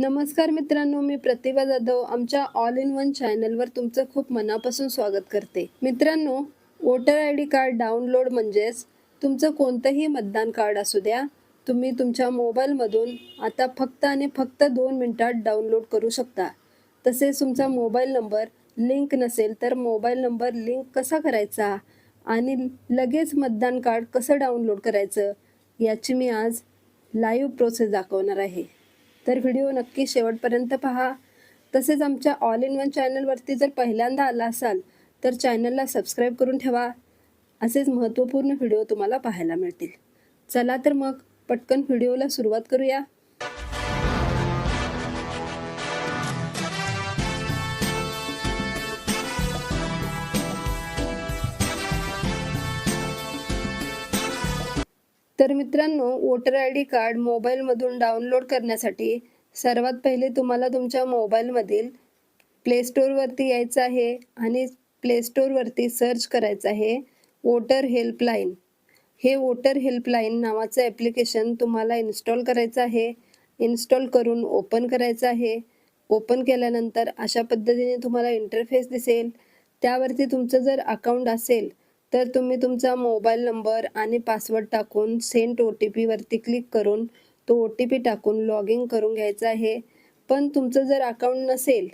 नमस्कार मित्रांनो मी प्रतिभा जाधव आमच्या ऑल इन वन चॅनलवर तुमचं खूप मनापासून स्वागत करते. मित्रांनो voter I D card download म्हणजेच तुमचं कोणतंही मतदान कार्ड असू द्या तुम्ही तुमच्या मोबाईलमधून आता फक्त आणि फक्त दोन मिनटात डाउनलोड करू शकता. तसेच तुमचा मोबाईल नंबर लिंक नसेल तर मोबाईल नंबर लिंक कसा करायचा आणि लगेच मतदान कार्ड कसं डाउनलोड करायचं याची मी आज लाईव्ह प्रोसेस दाखवणार आहे. तर व्हिडिओ नक्की शेवटपर्यंत पहा. तसेच आमच्या ऑल इन वन चॅनलवरती जर पहिल्यांदा आला असाल तर चॅनलला सबस्क्राईब करून ठेवा. असेच महत्त्वपूर्ण व्हिडिओ तुम्हाला पाहायला मिळतील. चला तर मग पटकन व्हिडिओला सुरुवात करूया. तर मित्रांनो वोटर आय डी कार्ड मोबाईलमधून डाउनलोड करण्यासाठी सर्वात पहिले तुम्हाला तुमच्या मोबाईलमधील प्ले स्टोअरवरती यायचं आहे आणि प्ले स्टोअरवरती सर्च करायचं आहे वोटर हेल्पलाईन. हे वोटर हेल्पलाईन नावाचं ॲप्लिकेशन तुम्हाला इन्स्टॉल करायचं आहे. इन्स्टॉल करून ओपन करायचं आहे. ओपन केल्यानंतर अशा पद्धतीने तुम्हाला इंटरफेस दिसेल. त्यावरती तुमचं जर अकाउंट असेल तर तुम्ही तुमचा मोबाईल नंबर आणि पासवर्ड टाकून सेंट ओ टी पीवरती क्लिक करून तो ओ टी पी टाकून लॉग इन करून घ्यायचा आहे. पण तुमचं जर अकाउंट नसेल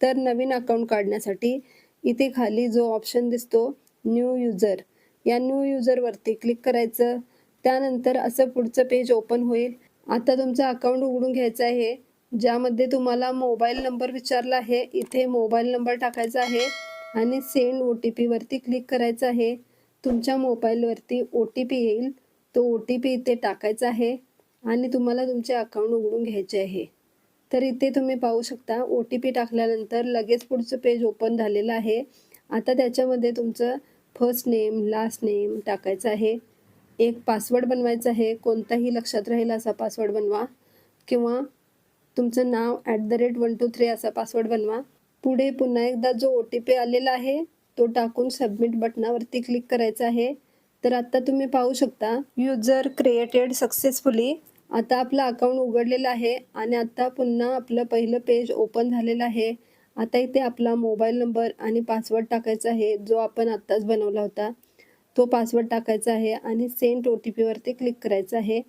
तर नवीन अकाउंट काढण्यासाठी इथे खाली जो ऑप्शन दिसतो न्यू युजर या न्यू युजरवरती क्लिक करायचं. त्यानंतर असं पुढचं पेज ओपन होईल. आता तुमचं अकाउंट उघडून घ्यायचं आहे. ज्यामध्ये तुम्हाला मोबाईल नंबर विचारला आहे इथे मोबाईल नंबर टाकायचा आहे. आणि सेंड ओ टी पीवरती क्लिक करायचं आहे. तुमच्या मोबाईलवरती ओ टी पी येईल. तो ओ टी पी इथे टाकायचा आहे. आणि तुम्हाला तुमचे अकाउंट उघडून घ्यायचे आहे. तर इथे तुम्ही पाहू शकता ओ टी पी टाकल्यानंतर लगेच पुढचं पेज ओपन झालेलं आहे. आता त्याच्यामध्ये तुमचं फर्स्ट नेम लास्ट नेम टाकायचं आहे. एक पासवर्ड बनवायचा आहे. कोणताही लक्षात राहील असा पासवर्ड बनवा. किंवा तुमचं नाव at the rate one two three असा पासवर्ड बनवा. पुढे पुन्हा एकदा जो ओ टी पी आलेला आहे तो टाकून सबमिट बटनावरती क्लिक करायचा आहे. तर आता तुम्ही पाहू शकता युजर क्रिएटेड सक्सेसफुली आता आपलं अकाउंट उघडलेलं आहे आणि आता पुन्हा आपलं पहिलं पेज ओपन झालेलं आहे. आता इथे आपला मोबाईल नंबर आणि पासवर्ड टाकायचा आहे जो आपण आत्ताच बनवला होता. तो पासवर्ड टाकायचा आहे आणि सेंट ओ टी पीवरती क्लिक करायचं आहे.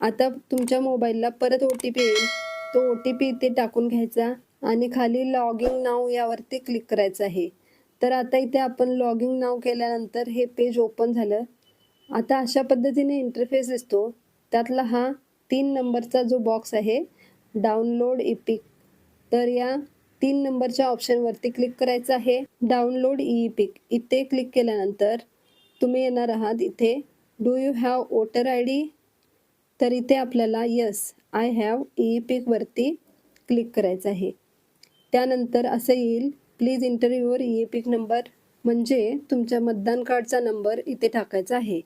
आता तुमच्या मोबाईलला परत ओ टी पी येईल. तो ओ टी पी इथे टाकून घ्यायचा. आणि खाली लॉगिंग नाव यावरती क्लिक करायचं आहे. तर आता इथे आपण लॉगिंग नाव केल्यानंतर हे पेज ओपन झालं. आता अशा पद्धतीने इंटरफेस दिसतो. त्यातला हा तीन नंबरचा जो बॉक्स आहे डाउनलोड इपिक तर या तीन नंबरच्या ऑप्शनवरती क्लिक करायचं आहे. डाउनलोड ई पिक इथे क्लिक केल्यानंतर तुम्ही येणार आहात इथे. Do you have voter I D तर इथे आपल्याला यस आय हॅव ई पिकवरती क्लिक करायचं आहे. त्यानंतर असं येईल प्लीज इंटरव्ह्यूवर ई पिक नंबर म्हणजे तुमच्या मतदान कार्डचा नंबर इथे टाकायचा आहे.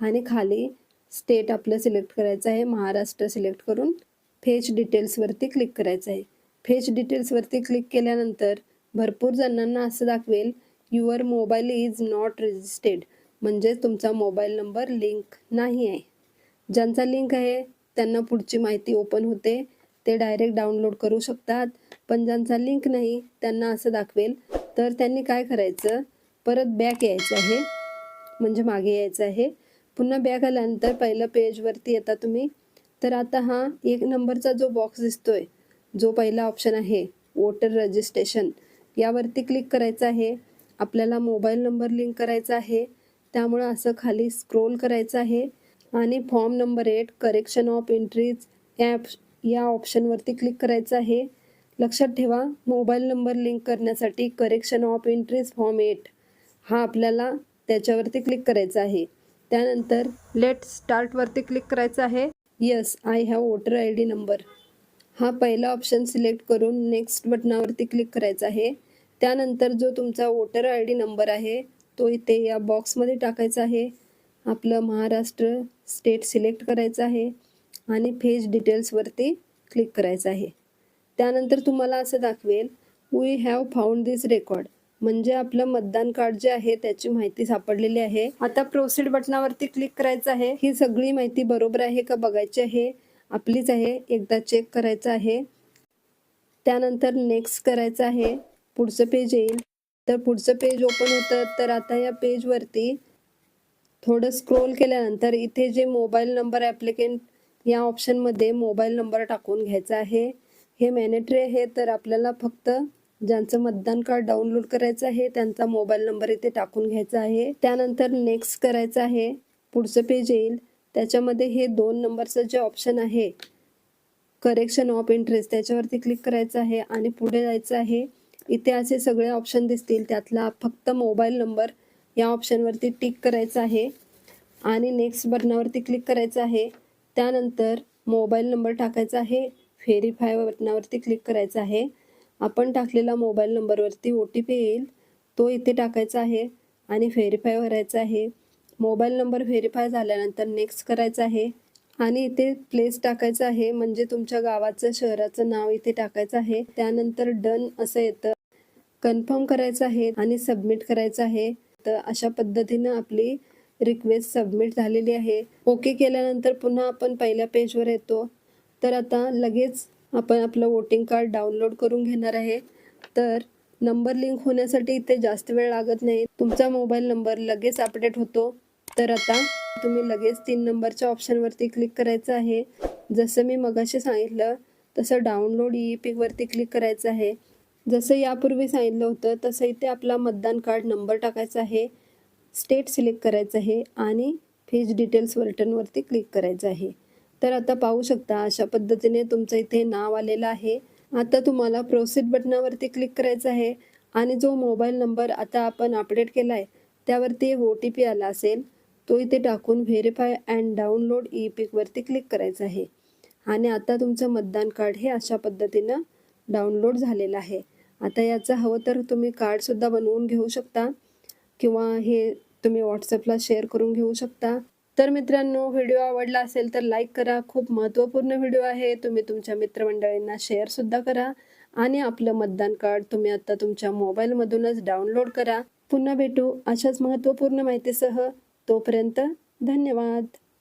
आणि खाली स्टेट आपलं सिलेक्ट करायचं आहे महाराष्ट्र सिलेक्ट करून फेच डिटेल्सवरती क्लिक करायचं आहे. फेच डिटेल्सवरती क्लिक केल्यानंतर भरपूर जणांना असं दाखवेल your mobile is not registered म्हणजेच तुमचा मोबाईल नंबर लिंक नाही आहे. ज्यांचा लिंक आहे त्यांना पुढची माहिती ओपन होते. ते डायरेक्ट डाउनलोड करू शकतात. पण ज्यांचा लिंक नाही त्यांना असं दाखवेल. तर त्यांनी काय करायचं? परत बॅक यायचं आहे. म्हणजे मागे यायचं आहे. पुन्हा बॅक आल्यानंतर पहिलं पेजवरती येता तुम्ही. तर आता हा एक नंबरचा जो बॉक्स दिसतोय जो पहिला ऑप्शन आहे वोटर रजिस्ट्रेशन यावरती क्लिक करायचं आहे. आपल्याला मोबाईल नंबर लिंक करायचा आहे. त्यामुळं असं खाली स्क्रोल करायचं आहे. आणि form number eight correction of entries app या ऑप्शनवरती क्लिक करायचं आहे. लक्षात ठेवा मोबाईल नंबर लिंक करण्यासाठी correction of entries form eight हा आपल्याला त्याच्यावरती क्लिक करायचा आहे. त्यानंतर लेट स्टार्टवरती क्लिक करायचं आहे. Yes I have voter I D number हा पहिला ऑप्शन सिलेक्ट करून नेक्स्ट बटनावरती क्लिक करायचा आहे. त्यानंतर जो तुमचा वोटर आय डी नंबर आहे तो इथे या बॉक्समध्ये टाकायचा आहे. आपलं महाराष्ट्र स्टेट सिलेक्ट करायचं आहे. आणि फेज डिटेल्सवरती क्लिक करायचं आहे. त्यानंतर तुम्हाला असं दाखवेल we have found this record म्हणजे आपलं मतदान कार्ड जे आहे त्याची माहिती सापडलेली आहे. आता प्रोसीड बटनावरती क्लिक करायचं आहे. ही सगळी माहिती बरोबर आहे का बघायची आहे? आपलीच आहे. एकदा चेक करायचं आहे. त्यानंतर नेक्स्ट करायचं आहे. पुढचं पेज येईल. तर पुढचं पेज ओपन होतं. तर आता या पेजवरती थोडं स्क्रोल केल्यानंतर इथे जे मोबाईल नंबर ॲप्लिकेंट या ऑप्शनमध्ये मोबाईल नंबर टाकून घ्यायचा आहे. हे मॅनेटरी आहे तर आपल्याला फक्त ज्यांचं मतदान कार्ड डाउनलोड करायचं आहे त्यांचा मोबाईल नंबर इथे टाकून घ्यायचा आहे. त्यानंतर नेक्स्ट करायचं आहे पुढचं पेज येईल. त्याच्यामध्ये हे दोन नंबरचं जे ऑप्शन आहे करेक्शन ऑफ इंटरेस्ट त्याच्यावरती क्लिक करायचं आहे आणि पुढे जायचं आहे. इथे असे सगळे ऑप्शन दिसतील त्यातला फक्त मोबाईल नंबर या ऑप्शनवरती टिक करायचं आहे. आणि नेक्स्ट बटनावरती क्लिक करायचं आहे. त्यानंतर मोबाईल नंबर टाकायचा आहे. व्हेरीफाय बटनावरती क्लिक करायचं आहे. आपण टाकलेला मोबाईल नंबरवरती ओ टी पी येईल. तो इथे टाकायचा आहे आणि व्हेरीफाय करायचा आहे. मोबाईल नंबर व्हेरीफाय झाल्यानंतर नेक्स्ट करायचं आहे. आणि इथे प्लेस टाकायचं आहे. म्हणजे तुमच्या गावाचं शहराचं नाव इथे टाकायचं आहे. त्यानंतर डन असं येतं. कन्फर्म करायचं आहे आणि सबमिट करायचं आहे. तर अशा पद्धतीनं आपली रिक्वेस्ट सबमिट झालेली आहे. ओके केल्यानंतर पुन्हा आपण पहिल्या पेजवर येतो. तर आता लगेच आपण आपलं वोटिंग कार्ड डाउनलोड करून घेणार आहे. तर नंबर लिंक होण्यासाठी इथे जास्त वेळ लागत नाही. तुमचा मोबाईल नंबर लगेच अपडेट होतो. तर आता तुम्ही लगेच तीन नंबरच्या ऑप्शनवरती क्लिक करायचं आहे. जसं मी मगाशी सांगितलं तसं डाउनलोड ई पिकवरती क्लिक करायचं आहे. जसं यापूर्वी सांगितलं होतं तसं इथे आपला मतदान कार्ड नंबर टाकायचा आहे. स्टेट सिलेक्ट करायचं आहे आणि फीज डिटेल्स बटनवरती क्लिक करायचं आहे. तर आता पाहू शकता अशा पद्धतीने तुमचं इथे नाव आलेलं आहे. आता तुम्हाला प्रोसीड बटनावरती क्लिक करायचं आहे आणि जो मोबाईल नंबर आता आपण अपडेट केला आहे त्यावरती एक ओ टी पी आला असेल तो इथे टाकून व्हेरीफाय अँड डाउनलोड ई पिकवरती क्लिक करायचं आहे. आणि आता तुमचं मतदान कार्ड हे अशा पद्धतीनं डाउनलोड झालेलं आहे. आता याचं हवं तर तुम्ही कार्डसुद्धा बनवून घेऊ शकता. किंवा हे तुम्ही व्हॉट्सअपला शेअर करून घेऊ शकता. तर मित्रांनो व्हिडिओ आवडला असेल तर लाईक करा. खूप महत्त्वपूर्ण व्हिडिओ आहे. तुम्ही तुमच्या मित्रमंडळींना शेअरसुद्धा करा. आणि आपलं मतदान कार्ड तुम्ही आता तुमच्या मोबाईलमधूनच डाउनलोड करा. पुन्हा भेटू अशाच महत्त्वपूर्ण माहितीसह. तोपर्यंत धन्यवाद.